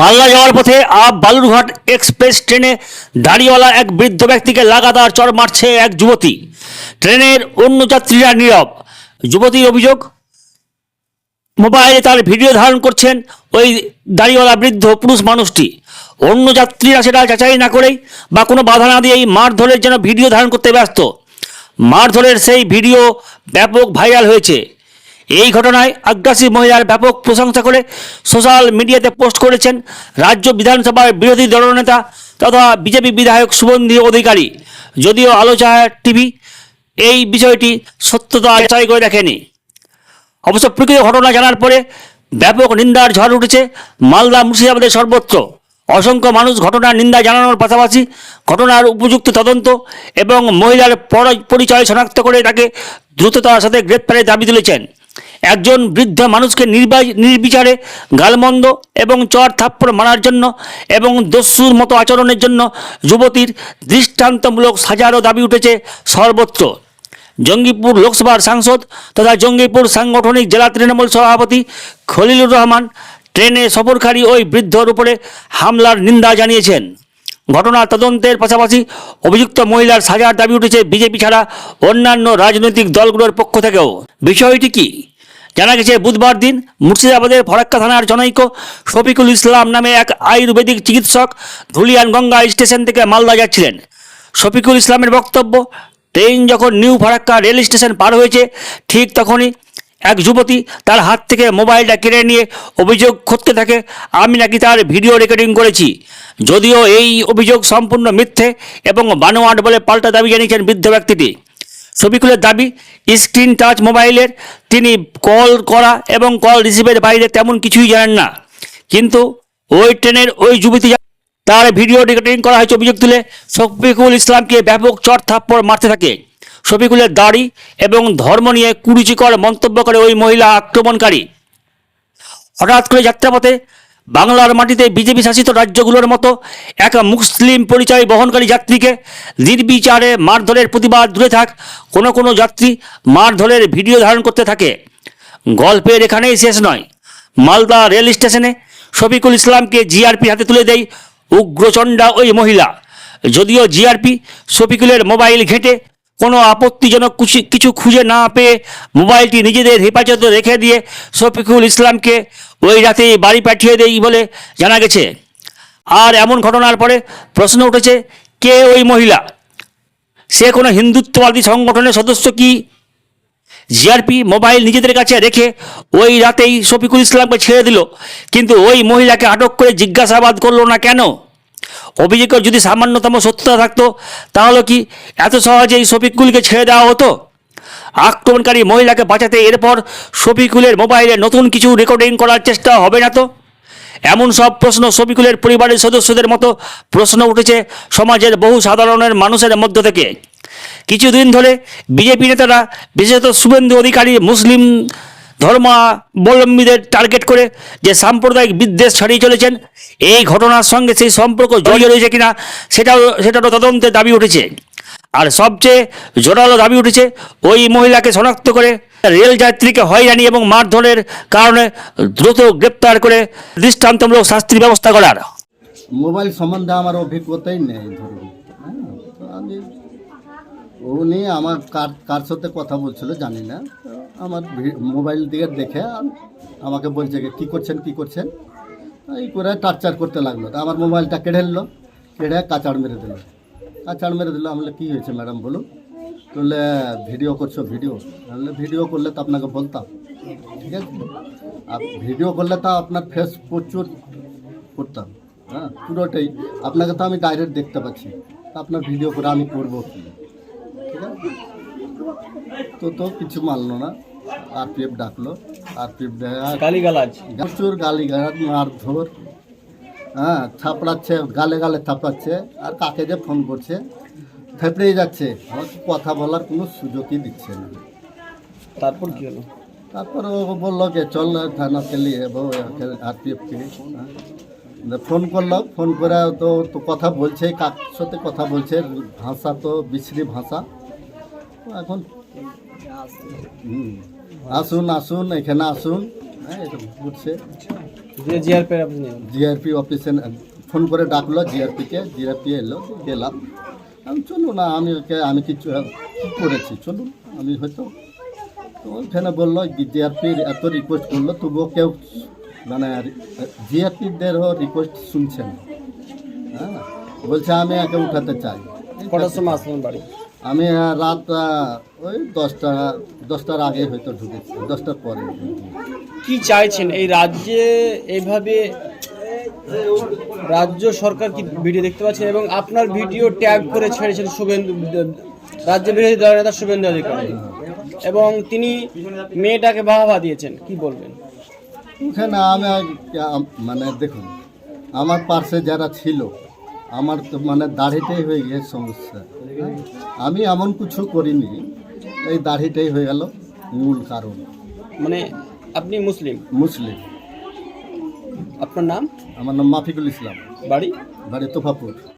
মালদা যাওয়ার পথে up Balurghat express ট্রেনে দাঁড়িয়েওয়ালা এক বৃদ্ধ ব্যক্তিকে লাগাতার চড় মারছে এক যুবতী। ট্রেনের অন্য যাত্রীরা নীরব। যুবতীর অভিযোগ, মোবাইলে তার ভিডিও ধারণ করছেন ওই দাড়িওয়ালা বৃদ্ধ পুরুষ মানুষটি। অন্য যাত্রীরা সেটা যাচাই না করেই বা কোনো বাধা না দিয়েই মারধরের যেন ভিডিও ধারণ করতে ব্যস্ত। মারধরের সেই ভিডিও ব্যাপক ভাইরাল হয়েছে। এই ঘটনায় আগ্রাসী মহিলার ব্যাপক প্রশংসা করে সোশ্যাল মিডিয়াতে পোস্ট করেছেন রাজ্য বিধানসভার বিরোধী দলনেতা তথা বিজেপি বিধায়ক শুভন্ধি অধিকারী। যদিও আলোচনা টিভি এই বিষয়টি সত্যতা যাচাই করে দেখেনি। অবশ্য প্রকৃত ঘটনা জানার পরে ব্যাপক নিন্দার ঝড় উঠেছে মালদা মুর্শিদাবাদের সর্বত্র। অসংখ্য মানুষ ঘটনার নিন্দা জানানোর পাশাপাশি ঘটনার উপযুক্ত তদন্ত এবং মহিলার পর- পরিচয় শনাক্ত করে তাকে দ্রুততার সাথে গ্রেপ্তারের দাবি তুলেছেন। একজন বৃদ্ধ মানুষকে নির্বা- নির্বিচারে গালমন্দ এবং চর থাপ্পড় মারার জন্য এবং দস্যুর মতো আচরণের জন্য যুবতীর দৃষ্টান্তমূলক সাজারও দাবি উঠেছে সর্বত্র। জঙ্গিপুর লোকসভার সাংসদ তথা জঙ্গিপুর সাংগঠনিক জেলা তৃণমূল সভাপতি খলিলুর রহমান ট্রেনে সফরকারী ওই বৃদ্ধর উপরে হামলার নিন্দা জানিয়েছেন। ঘটনার তদন্তের পাশাপাশি অভিযুক্ত মহিলার সাজার দাবি উঠেছে বিজেপি ছাড়া অন্যান্য রাজনৈতিক দলগুলোর পক্ষ থেকেও। বিষয়টি কি? জানা গেছে, বুধবার দিন মুর্শিদাবাদের ফরাক্কা থানার জনৈক শফিকুল ইসলাম নামে এক আয়ুর্বেদিক চিকিৎসক ধুলিয়ান গঙ্গা স্টেশন থেকে মালদা যাচ্ছিলেন। শফিকুল ইসলামের বক্তব্য, ট্রেন যখন নিউ ফারাক্কা রেল স্টেশন পার হয়েছে, ঠিক তখনই এক যুবতী তার হাত থেকে মোবাইলটা কেড়ে নিয়ে অভিযোগ করতে থাকে, আমি নাকি তার ভিডিও রেকর্ডিং করেছি। যদিও এই অভিযোগ সম্পূর্ণ মিথ্যে এবং বানোয়াট বলে পাল্টা দাবি জানিয়েছেন বৃদ্ধ ব্যক্তিটি। শফিকুলের দাবি, স্ক্রিন টাচ মোবাইলের তিনি কল করা এবং কল রিসিভের বাইরে তেমন কিছুই জানেন না। কিন্তু ওই ট্রেনের ওই যুবতী তার ভিডিও রেকর্ডিং করা হয়েছে অভিযোগ তুলে, শফিকুল ইসলামকে ব্যাপক চট থাপ্পড় মারতে থাকে। শফিকুলের দাড়ি এবং ধর্ম নিয়ে কুরুচিকর মন্তব্য করে ওই মহিলা আক্রমণকারী। হঠাৎ করে যাত্রাপথে বাংলার মাটিতে বিজেপি শাসিত রাজ্যগুলোর মতো এক মুসলিম পরিচয় বহনকারী যাত্রীকে নির্বিচারে মারধরের প্রতিবাদ দূরে থাক, কোনো কোনো যাত্রী মারধরের ভিডিও ধারণ করতে থাকে। গল্পের এখানেই শেষ নয়। মালদা রেল স্টেশনে শফিকুল ইসলামকে জিআরপি হাতে তুলে দেয় উগ্রচণ্ডা ওই মহিলা। যদিও জিআরপি শফিকুলের মোবাইল ঘেঁটে কোনো আপত্তিজনক কিছু খুঁজে না পেয়ে মোবাইলটি নিজেদের হেফাজতে রেখে দিয়ে শফিকুল ইসলামকে ওই রাতেই বাড়ি পাঠিয়ে দেয় বলে জানা গেছে। আর এমন ঘটনার পরে প্রশ্ন উঠেছে, কে ওই মহিলা? সে কোনো হিন্দুত্ববাদী সংগঠনের সদস্য কি? জিআরপি মোবাইল নিজেদের কাছে রেখে ওই রাতেই শফিকুল ইসলামকে ছেড়ে দিল। কিন্তু ওই মহিলাকে আটক করে জিজ্ঞাসাবাদ করল না কেন? অভিযোগের যদি সামান্যতম সত্যতা থাকতো, তাহলে কি এত সহজেই শফিকুলকে ছেড়ে দেওয়া হতো? আক্রমণকারী মহিলাকে বাঁচাতে এরপর শফিকুলের মোবাইলে নতুন কিছু রেকর্ডিং করার চেষ্টা হবে না তো? এমন সব প্রশ্ন শফিকুলের পরিবারের সদস্যদের মতো প্রশ্ন উঠেছে সমাজের বহু সাধারণের মানুষের মধ্য থেকে। কিছুদিন ধরে বিজেপি নেতারা, বিশেষত শুভেন্দু অধিকারী, মুসলিম ধর্মাবলম্বীদের টার্গেট করে যে সাম্প্রদায়িক বিদ্বেষ ছড়িয়ে চলেছেন, এই ঘটনার সঙ্গে সেই সম্পর্ক জড়িয়ে রয়েছে কিনা সেটাও, সেটারও তদন্তের দাবি উঠেছে। আর সবচেয়ে জোরালো দাবি উঠেছে, ওই মহিলাকে শনাক্ত করে রেল যাত্রীকে হয়রানি এবং মারধরের কারণে দ্রুত গ্রেপ্তার করে দৃষ্টান্তমূলক শাস্তির ব্যবস্থা করার। মোবাইল সম্বন্ধে আমার অভিজ্ঞতাই নেই, ধরুন। হ্যাঁ উনি আমার কার সাথে কথা বলছিল জানি না। আমার মোবাইল দিয়ে দেখে আম- আমাকে বলছে কী করছেন কী করছেন? এই করে টার্চার করতে লাগল। তো আমার মোবাইলটা কেড়ে নিল, কেড়ে কাচাড় মেরে দিল। কাচাড় মেরে দিল, আমি কী হয়েছে ম্যাডাম, বলুন? বললে, ভিডিও করছ, ভিডিও। বললে ভিডিও করলে তো আপনাকে বলতাম। ঠিক আছে? আর ভিডিও করলে তো আপনার ফেস প্রচুর করতাম। হ্যাঁ পুরোটাই। আপনাকে তো আমি ডাইরেক্ট দেখতে পাচ্ছি। তা আপনার ভিডিও করে আমি করব ঠিক আছে? তো তো কিছু মানলো না। আর পি এফ ডাকলো। আর পি এফ গালিগালাজ। প্রচুর গালি গালাজ মারধর হ্যাঁ থাপড়াচ্ছে গালে গালে থাপড়াচ্ছে। আর কাকে যে ফোন করছে থেপড়েই যাচ্ছে। আমাকে কথা বলার কোনো সুযোগই দিচ্ছে না। তারপর কি হলো? তারপর ও বলল যে চল লিয়ে আর পি এফ কে ফোন করল ফোন করে তো তো কথা বলছে কার সাথে কথা বলছে ভাষা তো বিশ্রী ভাষা। এখন হুম, আসুন আসুন এখানে আসুন। হ্যাঁ এটা বুঝছে যে জিআরপি জিআরপি অফিসে ফোন করে ডাকলো জিআরপিকে জিআরপি এলো গেলাম। আমি চলুন না আমি ওকে আমি কিছু করেছি চলুন আমি হয়তো তো ওইখানে বলল জিআরপির এত রিকোয়েস্ট করল তবুও কেউ মানে জিআরপিদেরও রিকোয়েস্ট শুনছে না। হ্যাঁ বলছে আমি একে উঠাতে চাই। কটার সময় আসলেন বাড়ি? আমি রাত ওই দশটা দশটার আগে হয়তো ঢুকেছি দশটার পরে। কি চাইছেন? এই রাজ্যে এইভাবে রাজ্য সরকার কি ভিডিও দেখতে পাচ্ছেন এবং আপনার ভিডিও ট্যাগ করে ছেড়েছেন শুভেন্দু রাজ্য বিরোধী দলের নেতা শুভেন্দু অধিকারী। এবং তিনি মেয়েটাকে বাহবা দিয়েছেন কি বলবেন? ওখানে আমি মানে দেখুন আমার পার্শ্বে যারা ছিল আমার তো মানে দাড়িটাই হয়ে গিয়ে সমস্যা? আমি এমন কিছু করিনি এই দাড়িটাই হয়ে গেল মূল কারণ। মানে আপনি মুসলিম? মুসলিম। আপনার নাম? আমার নাম মাফিকুল ইসলাম। বাড়ি? বাড়ি তোফাপুর।